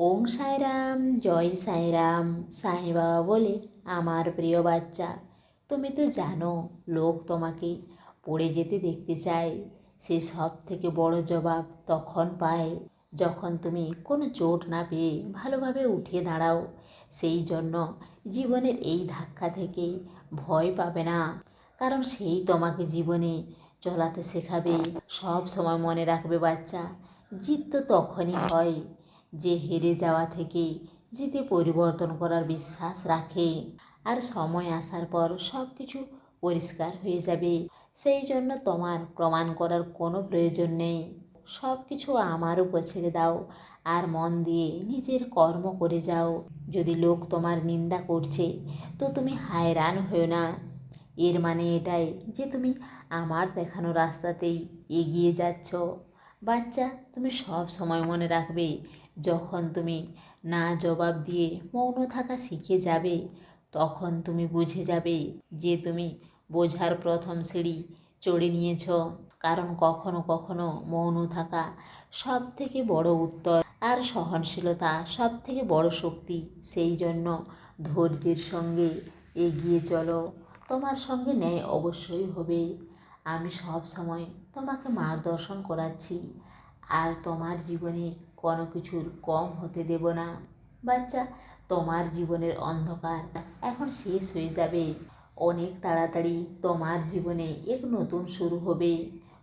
ওং সাইরাম, জয় সাইরাম সাই বাবা বলে আমার প্রিয় বাচ্চা। তুমি তো জানো, লোক তোমাকে পড়ে যেতে দেখতে চায়। সে সব থেকে বড় জবাব তখন পায় যখন তুমি কোনো চোট না পেয়ে ভালোভাবে উঠে দাঁড়াও। সেই জন্য জীবনের এই ধাক্কা থেকে ভয় পাবে না। কারণ সেই তোমাকে জীবনে চলাতে শেখাবে, সব সময় মনে রাখবে বাচ্চা। জিত তো তখনই হয় যে হেরে যাওয়া থেকে জিতে পরিবর্তন করার বিশ্বাস রাখে। আর সময় আসার পর সব কিছু পরিষ্কার হয়ে যাবে। সেই জন্য তোমার প্রমাণ করার কোনো প্রয়োজন নেই। সব কিছু আমার উপর ছেড়ে দাও আর মন দিয়ে নিজের কর্ম করে যাও। যদি লোক তোমার নিন্দা করছে, তো তুমি হায়রান হও না। এর মানে এটাই যে তুমি আমার দেখানো রাস্তাতেই এগিয়ে যাচ্ছ। বাচ্চা, তুমি সব সময় মনে রাখবে যখন তুমি না জবাব দিয়ে মৌন থাকা শিখে যাবে, তখন তুমি বুঝে যাবে যে তুমি বোঝার প্রথম সিঁড়ি চড়ে নিয়েছ। কারণ কখনো কখনো মৌন থাকা সব থেকে বড় উত্তর আর সহনশীলতা সব থেকে বড় শক্তি। সেই জন্য ধৈর্যের সঙ্গে এগিয়ে চলো। তোমার সঙ্গে ন্যায় অবশ্যই হবে। আমি সব সময় তোমাকে মার্গদর্শন করাচ্ছি। আর তোমার জীবনে কোনো কিছুর কম হতে দেব না। বাচ্চা, তোমার জীবনের অন্ধকার এখন শেষ হয়ে যাবে। অনেক তাড়াতাড়ি তোমার জীবনে এক নতুন শুরু হবে।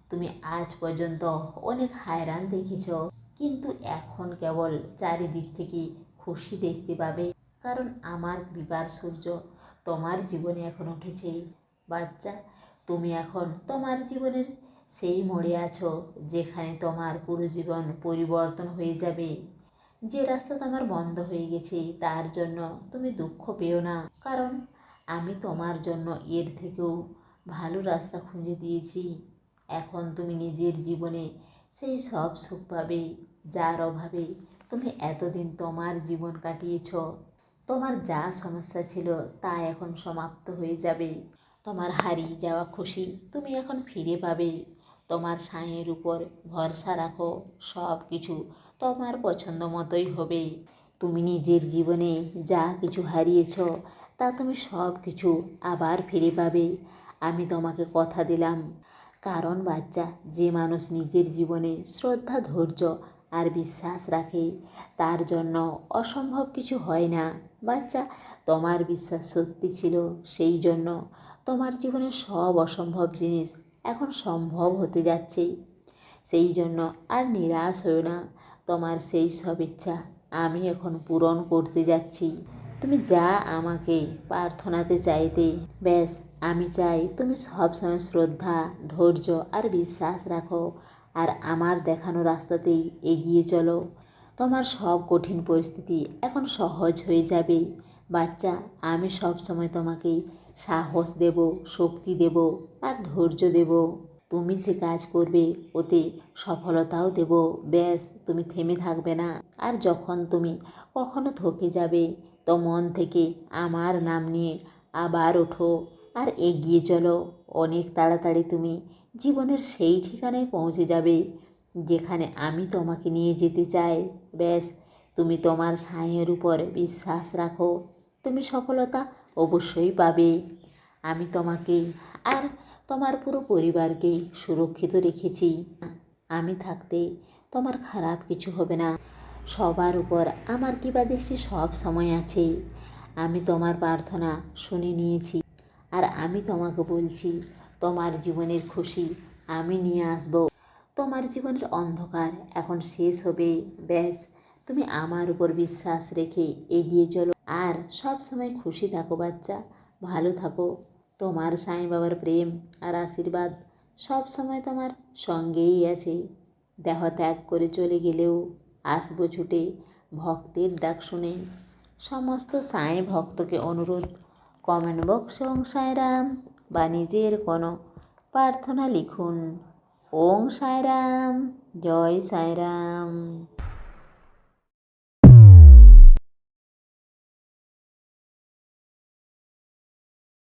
তুমি আজ পর্যন্ত অনেক হায়রান দেখেছ, কিন্তু এখন কেবল চারিদিক থেকে খুশি দেখতে পাবে। কারণ আমার কৃপার সূর্য তোমার জীবনে এখন উঠেছে। বাচ্চা, তুমি এখন তোমার জীবনের সেই মোড়ে আছো যেখানে তোমার পুরো জীবন পরিবর্তন হয়ে যাবে। যে রাস্তা তোমার বন্ধ হয়ে গেছে, তার জন্য তুমি দুঃখ পেও না। কারণ আমি তোমার জন্য এর থেকেও ভালো রাস্তা খুঁজে দিয়েছি। এখন তুমি নিজের জীবনে সেই সব সুখ পাবে, যার অভাবে তুমি এতদিন তোমার জীবন কাটিয়েছ। তোমার যা সমস্যা ছিল, তা এখন সমাপ্ত হয়ে যাবে। তোমার হারিয়ে যাওয়া খুশি তুমি এখন ফিরে পাবে। তোমার সাঁয়ের উপর ভরসা রাখো, সব কিছু তোমার পছন্দ মতোই হবে। তুমি নিজের জীবনে যা কিছু হারিয়েছ, তা তুমি সব কিছু আবার ফিরে পাবে। আমি তোমাকে কথা দিলাম, কারণ বাচ্চা, যে মানুষ নিজের জীবনে শ্রদ্ধা, ধৈর্য আর বিশ্বাস রাখে, তার জন্য অসম্ভব কিছু হয় না। বাচ্চা, তোমার বিশ্বাস সত্যি ছিল, সেই জন্য তোমার জীবনে সব অসম্ভব জিনিস এখন সম্ভব হতে যাচ্ছে। সেই জন্য আর নিরাশ হও না। তোমার সেই সব ইচ্ছা আমি এখন পূরণ করতে যাচ্ছি। তুমি যা আমাকে প্রার্থনাতে চাইতে, ব্যাস, আমি চাই তুমি সবসময় শ্রদ্ধা, ধৈর্য আর বিশ্বাস রাখো আর আমার দেখানো রাস্তাতেই এগিয়ে চলো। তোমার সব কঠিন পরিস্থিতি এখন সহজ হয়ে যাবে। বাচ্চা, আমি সব সময় তোমাকে সাহস দেব, শক্তি দেব আর ধৈর্য দেব। তুমি যে কাজ করবে, ওতে সফলতাও দেব। ব্যাস, তুমি থেমে থাকবে না। আর যখন তুমি কখনো থকে যাবে, তো মন থেকে আমার নাম নিয়ে আবার ওঠো আর এগিয়ে চলো। অনেক তাড়াতাড়ি তুমি জীবনের সেই ঠিকানায় পৌঁছে যাবে, যেখানে আমি তোমাকে নিয়ে যেতে চাই। ব্যাস, তুমি তোমার সাঁয়ের উপর বিশ্বাস রাখো। তুমি সফলতা অবশ্যই পাবে। আমি তোমাকে আর তোমার পুরো পরিবারকে সুরক্ষিত রেখেছি। আমি থাকতে তোমার খারাপ কিছু হবে না। সবার উপর আমার কিবা দৃষ্টি সব সময় আছে। আমি তোমার প্রার্থনা শুনে নিয়েছি। আর আমি তোমাকে বলছি, তোমার জীবনের খুশি আমি নিয়ে আসব। তোমার জীবনের অন্ধকার এখন শেষ হবে। ব্যাস, তুমি আমার উপর বিশ্বাস রেখে এগিয়ে চলো। আর সব সময় খুশি থাকো বাচ্চা। ভালো থাকো। তোমার সাই বাবার প্রেম আর আশীর্বাদ সব সময় তোমার সঙ্গেই আছে। দেহ ত্যাগ করে চলে গেলেও আসব ছুটে ভক্তের ডাক শুনে। সমস্ত সাঁই ভক্তকে অনুরোধ, কমেন্ট বক্স ওং সাইরাম বা নিজের কোনো প্রার্থনা লিখুন। ওং সাইরাম, জয় সাইরাম।